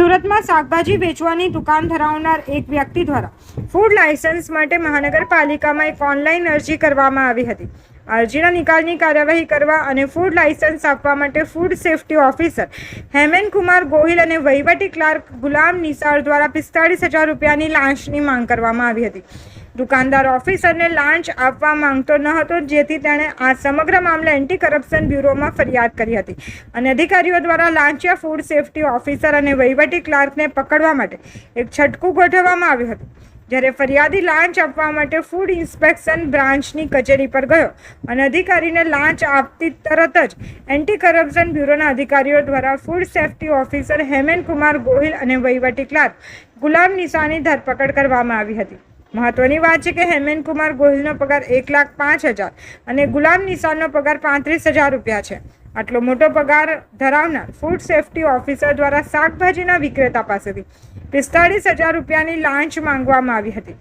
સુરતમાં શાકભાજી વેચવાની દુકાન ધરાવનાર એક વ્યક્તિ દ્વારા ફૂડ લાયસન્સ માટે મહાનગરપાલિકામાં એક ઓનલાઈન અરજી કરવામાં આવી હતી. અરજીના નિકાલની કાર્યવાહી કરવા અને ફૂડ લાયસન્સ આપવા માટે food safety officer Hemen Kumar Gohil અને વહીવટી ક્લાર્ક ગુલામ નિસાર દ્વારા પિસ્તાળીસ હજાર રૂપિયાની લાંચની માંગ કરવામાં આવી હતી. દુકાનદાર ઓફિસરને લાંચ આપવા માંગતો ન હતો, જેથી તેણે આ સમગ્ર મામલે એન્ટી કરપ્શન બ્યુરોમાં ફરિયાદ કરી હતી. અને અધિકારીઓ દ્વારા લાંચિયા ફૂડ સેફટી ઓફિસર અને વહીવટી ક્લાર્કને પકડવા માટે એક છટકું ગોઠવવામાં આવ્યું હતું. જ્યારે ફરિયાદી લાંચ આપવા માટે ફૂડ ઇન્સ્પેક્શન બ્રાન્ચની કચેરી પર ગયો અને અધિકારીને લાંચ આપતી તરત જ એન્ટી કરપ્શન બ્યુરોના અધિકારીઓ દ્વારા food safety officer Hemen Kumar Gohil અને વહીવટી ક્લાર્ક ગુલામ નિશાની ધરપકડ કરવામાં આવી હતી. મહત્વની વાત છે કે હેમેન કુમાર ગોહિલનો પગાર એક લાખ પાંચ હજાર અને ગુલામ નિશાનનો પગાર પાંત્રીસ હજાર રૂપિયા છે. આટલો મોટો પગાર ધરાવનાર ફૂડ સેફ્ટી ઓફિસર દ્વારા શાકભાજીના વિક્રેતા પાસેથી પિસ્તાળીસ હજાર રૂપિયાની લાંચ માંગવામાં આવી હતી.